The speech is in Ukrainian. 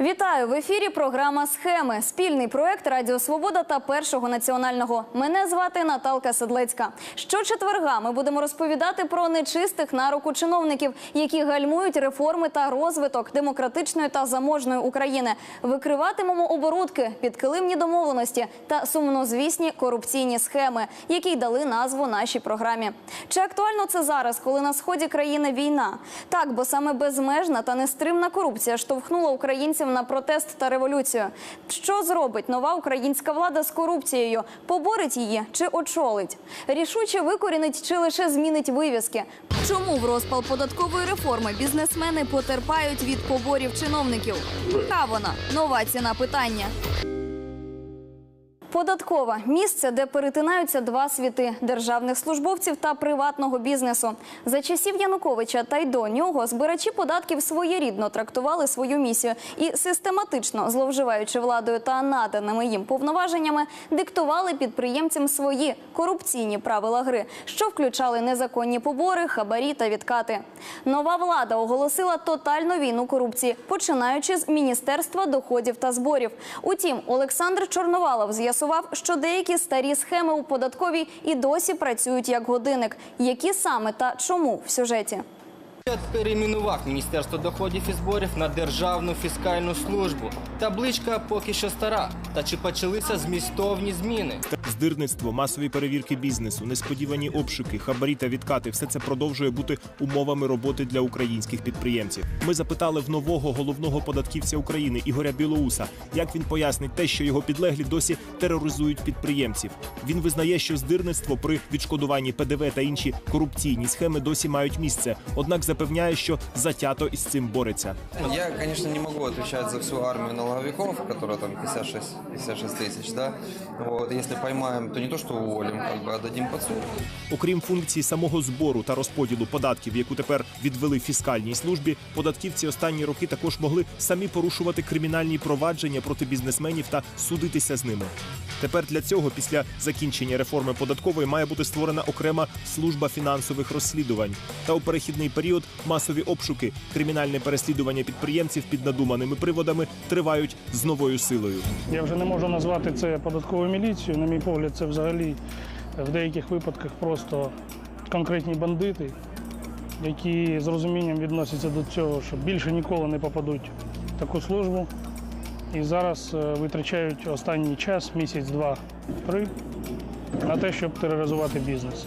Вітаю в ефірі. Програма Схеми. Спільний проект Радіо Свобода та Першого національного. Мене звати Наталка Седлецька. Щочетверга ми будемо розповідати про нечистих на руку чиновників, які гальмують реформи та розвиток демократичної та заможної України. Викриватимемо оборудки, підкилимні домовленості та сумнозвісні корупційні схеми, які й дали назву нашій програмі. Чи актуально це зараз, коли на сході країни війна? Так, бо саме безмежна та нестримна корупція штовхнула українців на протест та революцію. Що зробить нова українська влада з корупцією? Поборить її чи очолить? Рішуче викорінить чи лише змінить вивіски? Чому в розпал податкової реформи бізнесмени потерпають від поборів чиновників? Яка вона нова ціна питання? Податкова місце, де перетинаються два світи державних службовців та приватного бізнесу. За часів Януковича та й до нього збирачі податків своєрідно трактували свою місію і систематично, зловживаючи владою та наданими їм повноваженнями, диктували підприємцям свої корупційні правила гри, що включали незаконні побори, хабарі та відкати. Нова влада оголосила тотальну війну корупції, починаючи з міністерства доходів та зборів. Утім, Олександр Чорновалов з'ясував, що деякі старі схеми у податковій і досі працюють як годинник. Які саме та чому в сюжеті? Уряд перейменував Міністерство доходів і зборів на Державну фіскальну службу. Табличка поки що стара. Та чи почалися змістовні зміни? Здирництво, масові перевірки бізнесу, несподівані обшуки, хабарі та відкати все це продовжує бути умовами роботи для українських підприємців. Ми запитали в нового головного податківця України Ігоря Білоуса, як він пояснить те, що його підлеглі досі тероризують підприємців. Він визнає, що здирництво при відшкодуванні ПДВ та інші корупційні схеми досі мають місце. Однак запевняє, що затято із цим бореться. Я, конечно, не могу отвечать за всю армию налоговиков, которая там 56, 56 тысяч, да. Вот, если поймаем, то не то, что уволим, как бы, а дадим под суд. Окрім функції самого збору та розподілу податків, яку тепер відвели фіскальній службі, податківці останні роки також могли самі порушувати кримінальні провадження проти бізнесменів та судитися з ними. Тепер для цього, після закінчення реформи податкової, має бути створена окрема служба фінансових розслідувань. Та у перехідний період масові обшуки, кримінальне переслідування підприємців під надуманими приводами тривають з новою силою. Я вже не можу назвати це податковою міліцією. На мій погляд, це взагалі в деяких випадках просто конкретні бандити, які з розумінням відносяться до цього, що більше ніколи не попадуть в таку службу. І зараз е, витрачають останній час, місяць, два, три, на те, щоб тероризувати бізнес.